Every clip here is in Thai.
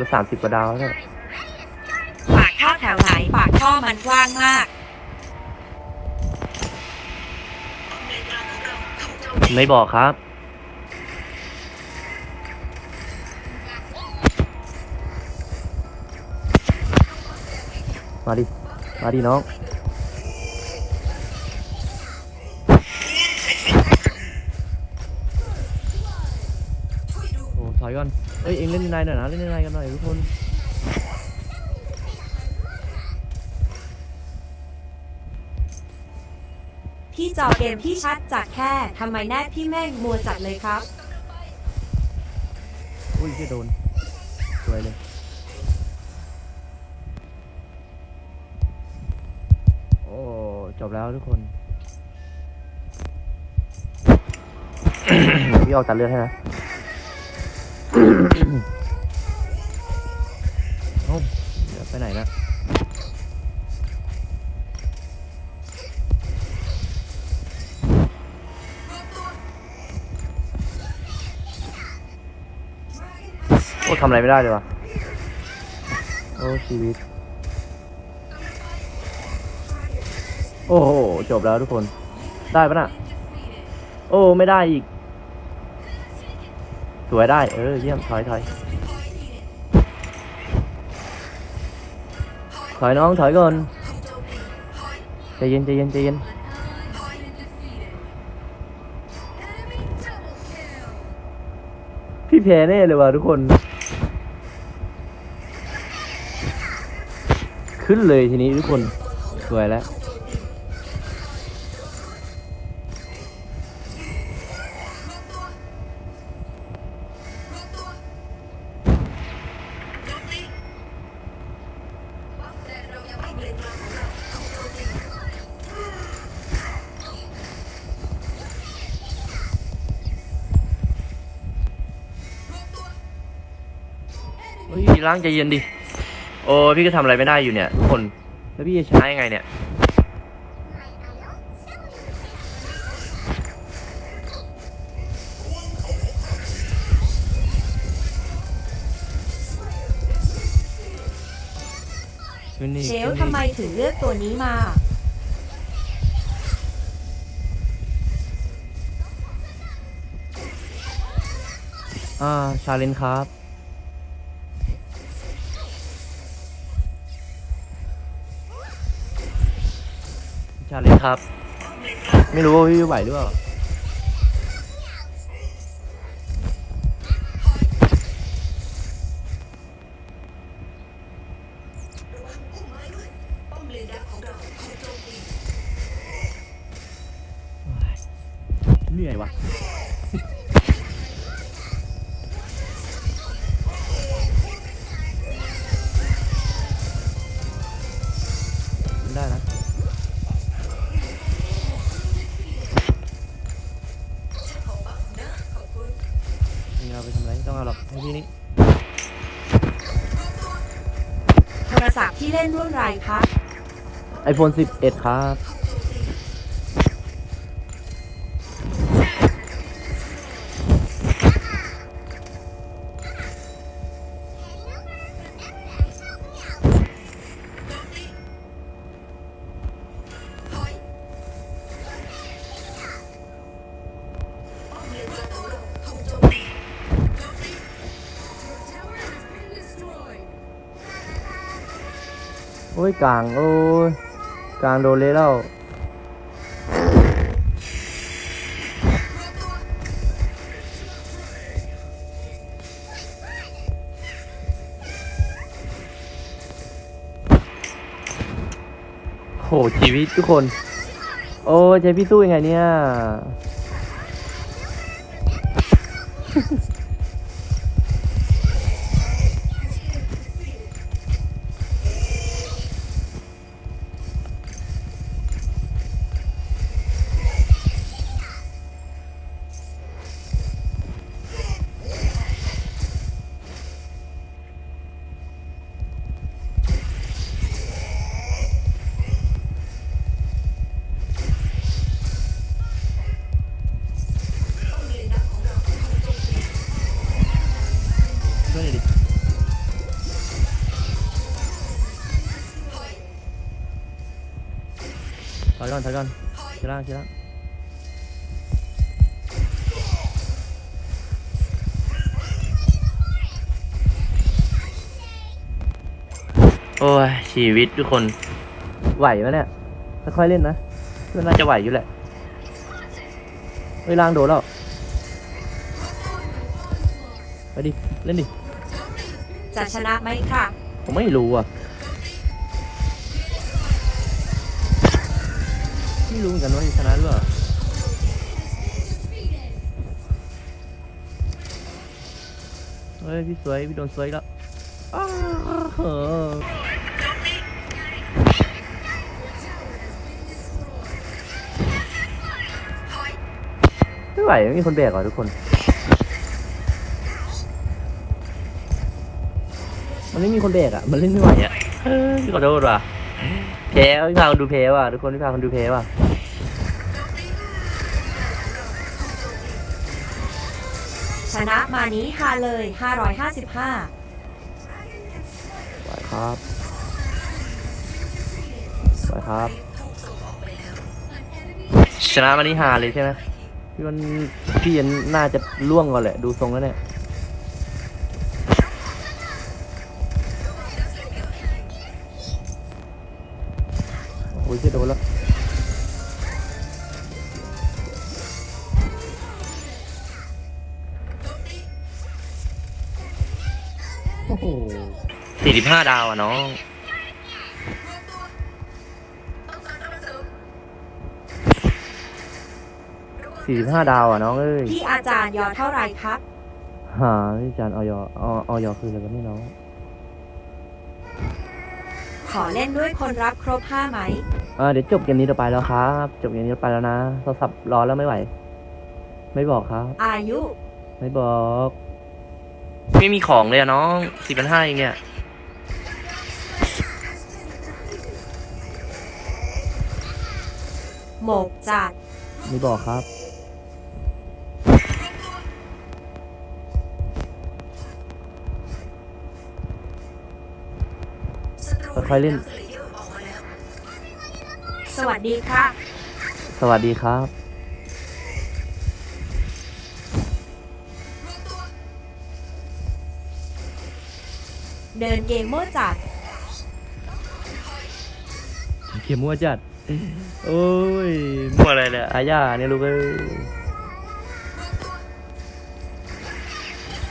ก็สามสิบกว่าดาวแล้วเนี่ยปากท่อแถวไหนปากท่อมันกว้างมากไม่บอกครับ มาดิ มาดิน้อง โอ้ถอยก่อน เอ้ยเอ็งเล่นในหน่อยนะเล่นในกันหน่อยทุกคนพี่จอเกมพี่ชัดจากแค่ทำไมแน่พี่แม่งมัวจัดเลยครับ อุ้ยจะโดนสวยเลยโอ้จบแล้วทุกคน พี่ออกตัดเลือดให้นะ อ้ทำอะไรไม่ได้เลยวะโอ้ชีวิต โอ้โหจบแล้วทุกคน ได้ปะน่ะ โอ้ไม่ได้อีก สวยได้ เออ เยี่ยมถอยถอยถอยน้องถอยก่อนใจเย็นใจเย็นใจเย็นพี่แพ้แน่เลยว่ะทุกคน ขึ้นเลยทีนี้ทุกคนสวยแล้วเฮ้ยล้างใจเย็นดิ โอ้พี่ก็ทำอะไรไม่ได้อยู่เนี่ยทุกคนแล้วพี่จะชนะยังไงเนี่ยเชลทำไมถึงเลือกตัวนี้มาอ่าชาเลนครับ ครับ ไม่รู้ว่าพี่ไหวหรือเปล่า ที่เล่นรุ่นไรคะ iPhone 11 ครับ ยกลาง โอ้ยกลางโดนเลยแล้วโหชีวิตทุกคน โอ้ใจพี่สู้ยังไงเนี่ย ก่อนถอยก่อนคิดล่างคิดล่างโอ้ยชีวิตทุกคนไหวไหมเนี่ยค่อยๆเล่นนะมันน่าจะไหวอยู่แหละเฮ้ยล่างโดนแล้วไปดิเล่นดิจะชนะไหมครับผมไม่รู้อะ ไม่รู้เหมือนกันว่าจะชนะหรือเปล่าเฮ้ยพี่สวยพี่โดนสวยแล้วอ้าวเออไม่ไหวไม่มีคนแบกเหรอทุกคน มันไม่มีคนแบกอะ มันเล่นไม่ไหวอะเฮ้ยพี่ขอโทษว่ะแพ้พี่พาคนดูแพ้ว่ะทุกคนพี่พาคนดูแพ้ว่ะ นะมานี้ฮาเลย 555ไหวครับไหวครับ ชนะมานี่ฮาเลยใช่ไหมพี่มันพี่ยันน่าจะล่วงก่อนแหละ ดูทรงแล้วเนี่ย โอ้ยจะโดนแล้ว สี่สิบห้าดาวอะน้องสี่สิบห้าดาวอะน้องเอ้ยพี่อาจารย์ยอเท่าไหรครับ หาอาจารย์ออยอออยคืออะไรกันนี่น้องขอเล่นด้วยคนรับครบ5ไหม อ่าเดี๋ยวจบเกมนี้เราไปแล้วครับ จบเกมนี้เราไปแล้วนะโทรศัพท์รอแล้วไม่ไหว ไม่บอกครับ อายุ ไม่บอก ไม่มีของเลยอะน้องสี่พันห้าเองเนี่ย หมกจัด ไม่บอกครับ ค่อยๆเล่น สวัสดีครับสวัสดีครับ เดินเกมเมอร์จัด เขียมมั่วจัด โอ้ยมั่วอะไรเนี่ยอาญาเนี่ยลูกเอ้ย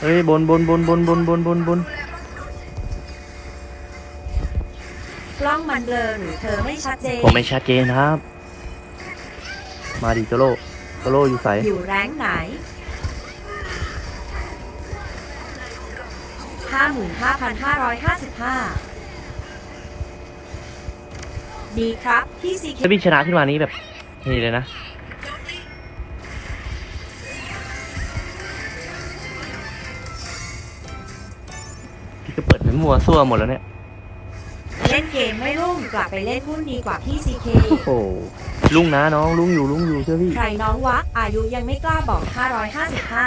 เฮ้ยบนบนบนบนบนบนบนบนกล้องมันเบลอหรือเธอไม่ชัดเจน ผมไม่ชัดเจนครับ มาดิโจโร่โจโร่อยู่ใสอยู่แรงค์ไหน55,555 ดีครับ พี่ซีเคถ้าพี่ชนะขึ้นมานี้แบบเฮเลยนะ พี่ก็เปิดเป็นมัวซั่วหมดแล้วเนี่ย เล่นเกมไม่รุ่งกลับไปเล่นหุ้นดีกว่าพี่ซีเคโอ้โหลุงนะน้องลุงอยู่ลุงอยู่เชื่อพี่ ใครน้องวะ อายุยังไม่กล้าบอก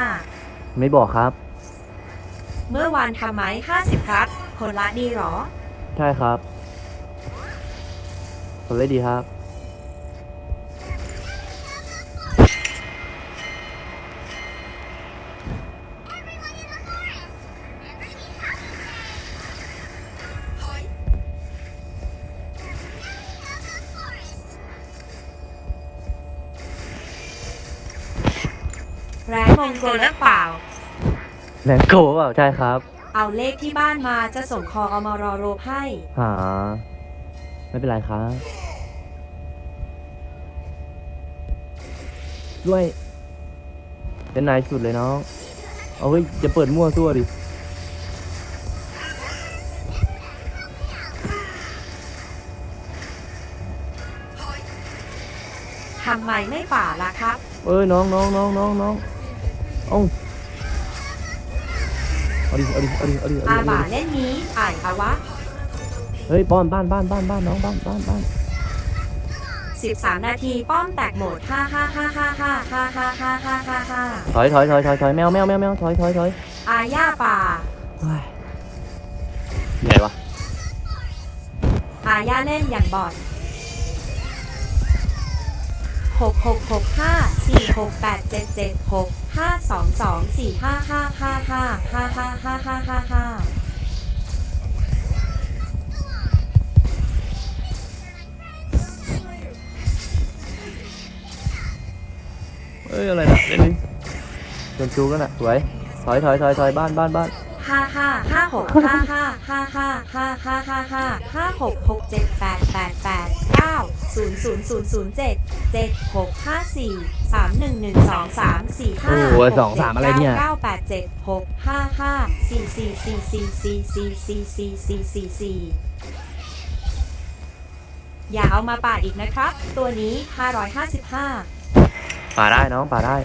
555 ไม่บอกครับ เมื่อวานทำไหม50 ครับ คนละดีหรอ ใช่ครับ คนเลยดีครับ แรงมงกลหรือเปล่า แรงโกเปล่าใช่ครับ เอาเลขที่บ้านมาจะส่งคอเอามารอโรบให้ หา ไม่เป็นไรครับ ด้วย เป็นนายสุดเลยน้องเอาเฮ้ยจะเปิดมั่วซั่วดิทำไมไม่ป่าล่ะครับ เอ้ยน้องน้องน้องน้องน้องเอาเอาดิเอาดิเอาดิเอาดิเอาอาดิบ่าเอาดิเล่นนี้อ่ายอาวะ เฮ้ยป้อนบ้านบ้านบ้านบ้านน้องบ้านบ้านบ้าน 13 นาทีป้อมแตกโหมด5 5 5 5 5 5 5 5 5 5 5 ถอยถอยถอยถอยถอยแมวแมวแมวแมวถอยถอยถอยอาญาป่า เฮ้ยเหนื่อยวะอาญาเล่นอย่างบอดหกหกหกห้าสี่หกแปดเจ็ดเจ็ดหกห้าสองสองสี่ห้าห้าห้าห้าห้าห้าห้าห้าห้า อ้ยอะไรนะเล่นนี้โดนชูกันนะสวยถอยถอยถอยถอยบ้านบ้านบ้านห้าห้าห้าหกห้าห้าห้าห้าห้าห้าห้าห้าห้าหกหกเจ็ดแปดแปดแปดเก้าศูนย์ศูนย์ศูนย์ศูนย์เจ็ดเจ็ดหกห้าสี่สามหนึ่งหนึ่งสองสามสี่ห้าหกสองสามอเนี่เก้าแปดเจ็ดหกห้าห้าสี่สี่สี่สี่สี่สี่สี่สี่สี่สี่สี่อย่าเอามาปาดอีกนะครับ ตัวนี้ห้าร้อยห้าสิบห้า ป่าได้น้องป่าได้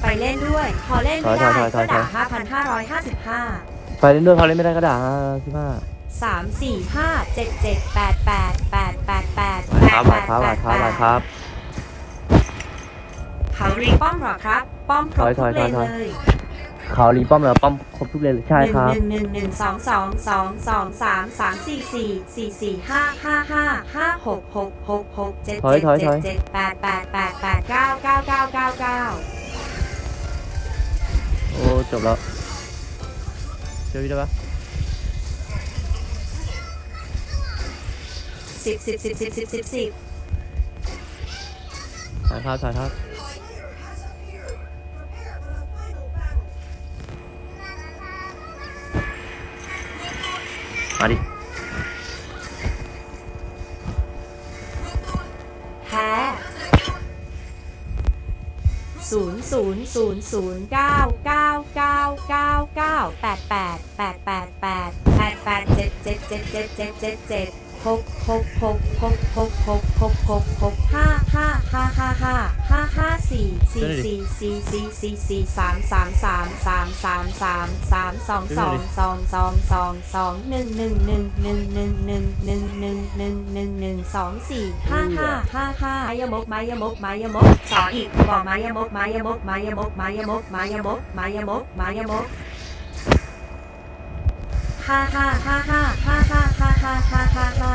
ไปเล่นด้วย พอเล่นไม่ได้ถอยถอยถก็อยถด่าอยห้าพันห้าร้อยห้าสิบห้าไปเล่นด้วยเขาเล่นไม่ได้ก็ด่าสิบ้าสามสี่ห้าเจ็ดเจ็ดแปดแปดแปดแปดแปดไหวครับไหวครับไหวครับไหวครับ เขารีป้อมเหรอครับ ป้อมครบถทุอยกถเลอยนถอย เลย เขารีป้อมแล้วป้อมครบทุกเลนเลยใช่ครับหนึ่งหนึ่งหนึ่งหนึ่งสองสองสองสองสามสามสี่สี่สี่สี่ห้าห้าห้าห้าหกหกหกหกเจ็ดถอยเจ็ดถอยเจ็ถดอย เจ็ดแปดแปดแปดแปดเก้าเก้าเก้าเก้าเก้าโอ้จบแล้วเจอพี่ได้ปะสิบสิบสิบสิบสิบสิบสิบถ่ายภาพถ่ายภาพ มาดิแพ้ศูนย์ศูนย์ศูนย์ศูนย์เก้าเก้าเก้าเก้าเก้าแปดแปดแปดแปดแปดแปดแปดเจ็ดเจ็ดเจ็ดเจ็ดเจ็ดเจ็ดเจ็ด หกหกหกหกหกหกหกหกหกห้าห้าห้าห้าห้าห้าห้าสี่สี่สี่สี่สี่สี่สี่สามสามสามสามสามสามสามสองสองสองสองสองสองหนึ่งหนึ่งหนึ่งหนึ่งหนึ่งหนึ่งหนึ่งหนึ่งหนึ่งหนึ่งหนึ่งสองสี่ห้าห้าห้าห้ามายมกมายมกมายมกสองอีกบอกมายมกมายมกมายมกมายมกมายมกมายมกมายมกห้าห้าห้าห้าห้าห้า ห้าห้าห้าห้าห้า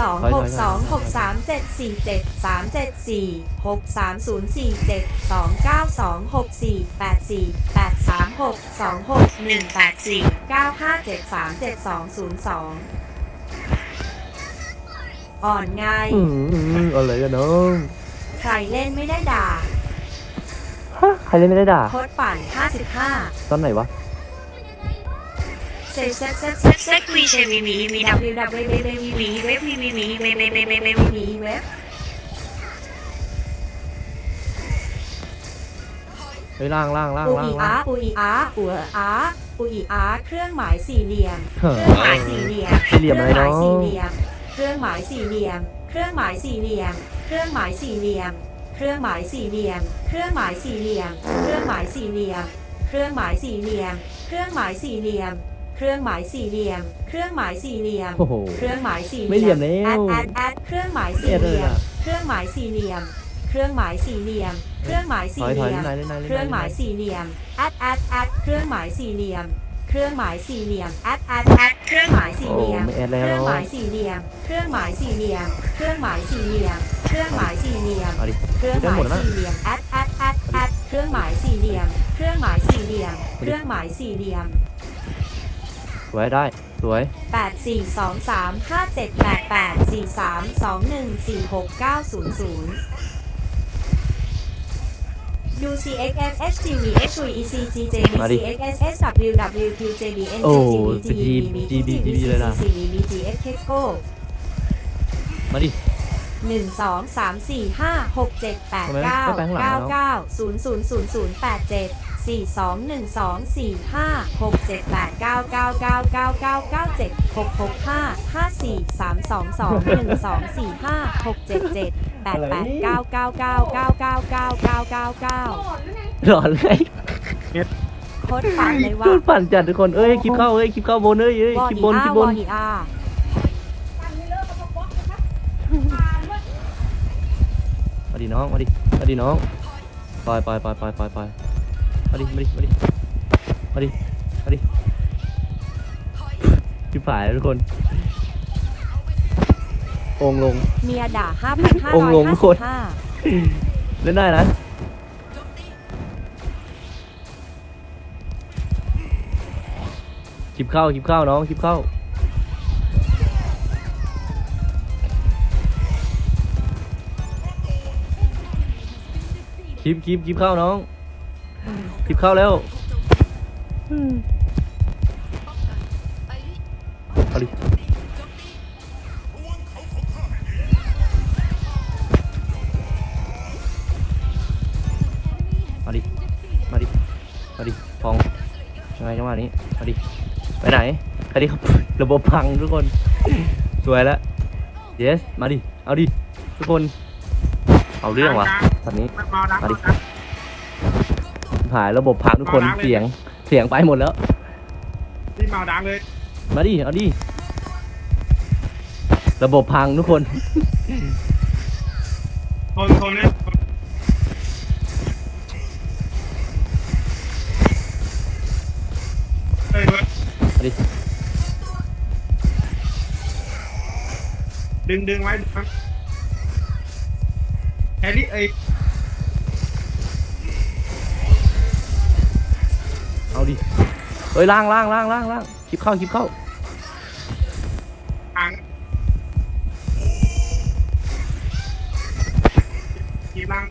สองหกสองหกสามเจ็ดสี่เจ็ดสามเจ็ดสี่หกสามศูนย์สี่เจ็ดสองเก้าสองหกสี่แปดสี่แปดสามหกสองหกหนึ่งแปดสี่เก้าห้าเจ็ดสามเจ็ดสองศูนย์สองอ่อนไงอืมอะไรกันน้องใครเล่นไม่ได้ด่า ฮะใครเล่นไม่ได้ด่าโคตรปั่น55ตอนไหนวะ เซ็ตเซ็ตเซ็ตเซ็ตเซ็ตวีเชวีวีวีดับดับเวเววีวีเววีวีวีเวเวเวเวเววีเวเฮ้ยล่างล่างล่างอูล่างอีล่างอูอีอาอูอาอูอีอาเครื่องหมายสี่เหลี่ยม เฮ้เครื่องหมายสี่เหลี่ยม สี่เหลี่ยมอะไรเนาะเครื่องหมายสี่เหลี่ยม เครื่องหมายสี่เหลี่ยม เครื่องหมายสี่เหลี่ยม เครื่องหมายสี่เหลี่ยม เครื่องหมายสี่เหลี่ยม เครื่องหมายสี่เหลี่ยม เครื่องหมายสี่เหลี่ยม เครื่องหมายสี่เหลี่ยม เค รื่องหมายสี่เหลี่ยม เครื่องหมายสี่เหลี่ยม โอ้โห เครื่องหมายสี่ไม่เหลี่ยมแล้ว แอดแอดแอดเครื่องหมายสี่เหลี่ยม เครื่องหมายสี่เหลี่ยม เครื่องหมายสี่เหลี่ยม เครื่องหมายถสี่อยเหถอยลี่ยเล่มนไหนเล่นไหนเล่นไหนเครื่องหมายสี่เหลี่ยม แอดแอดแอดเครื่องหมายสี่เหลี่ยม เครื่องหมายสี่เหลี่ยม แอดแอดแอดเครื่องหมายสี่โอ้เหลี่ยม ไม่แอดเคแล้วรื่องหมายสี่เหลี่ยม เครื่องหมายสี่เหลี่ยม เครื่องหมายสี่เหลี่ยม เครื่องหมายสี่เหลี่ยม เอาดิ เครื่องหมายสี่เหลี่ยมแอดแอดแอดแอดเครื่องหมายสี่เหลี่ยม เครื่องหมายสี่เหลี่ยม เครื่องหมายสี่เหลี่ยม สวยได้ สวย 8 4 2 3 5 7 8 8 4 3 2 1 4 6 9 0 0 UCXF HTV HUI ECGJ มาดิ BCXS SW WQJB โอ้ NGGB GB GB เลยนะ BGX Kesko มาดิ หนึ่งสองสามสี่ห้าหกเจ็ดแปดเก้าเก้าเก้าศูนย์ศูนย์ศูนย์ศูนย์แปดเจ็ด หลอนเลยโคตรปั่นเลยว่ะพูดปั่นจัดทุกคนเอ้ยคลิปเข้าเอ้ยคลิปเข้าโบนเอ้ยคลิปบนคลิปบนมาดิน้องมสดิมาดีน้องปล่อยปล่อยปล่อยปล่อปล่อย มาดิ มาดิ มาดิ มาดิ มาดิชิบหายแล้วทุกคน องค์ลง เมียด่าองค์ลงโคตร5,555เล่นได้นะ คลิปเข้า คลิปเข้าน้อง คลิปเข้า คลิปคลิปคลิปเข้าน้อง คลิปเข้าแล้วเอาดิมาดิ มาดิ มาดิฟองยังไงจังหวะนี้ มาดิ ไปไหนไปดิครับระบบพังทุกคน สวยแล้ว yes มาดิ เอาดิ ทุกคน เอาเรื่องวะตอนนี้มันเมาดั หายระบบพังทุกคนเอาล้างเลยเสียงเสียงไปหมดแล้ว ที่เมาดังเลย มาดิเอาดิระบบพังทุกคนทนทนเลยเฮ้ยเว้ยมาดิดึงดึงไว้ดึงไว้แฮร์รี่เอ้ เฮ้ยล่างล่างล่างล่างล่างคลิปเข้าคลิปเข้าทางทีล่าง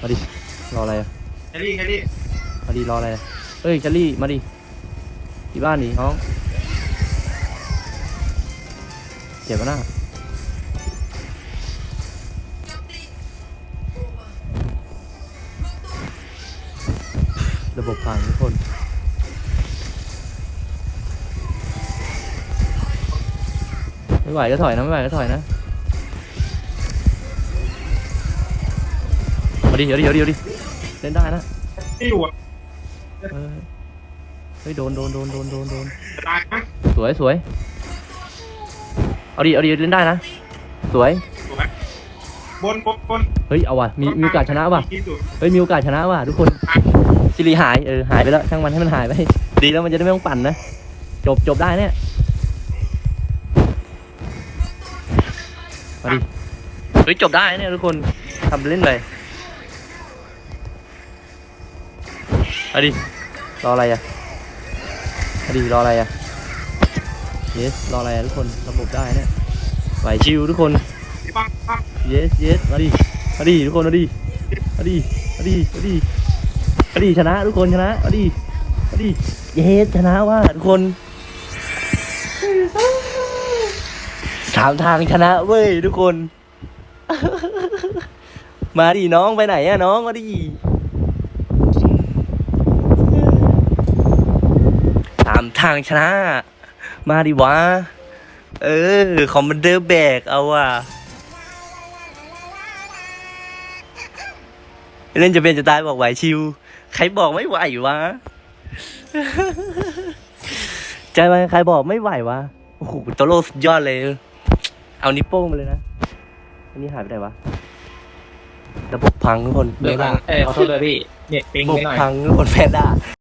มาดิรออะไรอะแฮร์รี่แฮร์รี่มาดิรออะไรอะเอ้ยชัลลี่มาดิที่บ้านดิน้องเจ็บปะหน้า ระบบพังทุกคนไม่ไหวก็ถอยนะไม่ไหวก็ถอยนะมาดิเดี๋ยวดิเดี๋ยวดิเดี๋ยวดิเล่นได้นะที่อยู่อะเออเฮ้ยโดนโดนโดนโดนโดนโดนจะตายนะสวยสวยเอาดิเอาดิเล่นได้นะสวยถูกไหมบนบนบนเฮ้ยเอาว่ะมีมีโอกาสชนะว่ะที่สุด เฮ้ยมีโอกาสชนะว่ะทุกคน ซิริหายเออหายไปแล้วช่างมันให้มันหายไป ดีแล้วมันจะได้ไม่ต้องปั่นนะ จบจบได้เนี่ยมาดิเฮ้ยจบได้เนี่ยทุกคนทำเล่นไปเอาดิรออะไรอะเอาดิรออะไรอะ yes รออะไรอะทุกคนระบบได้เนี่ยไหวชิวทุกคนที่ปังปัง yes yes มาดิมาดิทุกคนมาดิมาดิมาดิมาดิ มาดิชนะทุกคนชนะมาดิมาดิ yes ชนะว่าทุกคนถามทางชนะเว้ยทุกคน มาดิน้องไปไหนอะน้องมาดิตามทางชนะ มาดิวะ เออ คอมมานเดอร์แบกเอาว่ะเล่นจะเป็นจะตายบอกไหวชิว ใครบอกไม่ไหววะใจมันใครบอกไม่ไหววะโอ้โหโตโลสุดยอดเลย เอานิ้วโป้งมาเลยนะอันนี้หายไปไหนวะระบบพังทุกคนเบอร์พังเอ้ยขอโทษเลยพี่เน็ตปิงระบบไปหน่อย พังทุกคนแพนด้า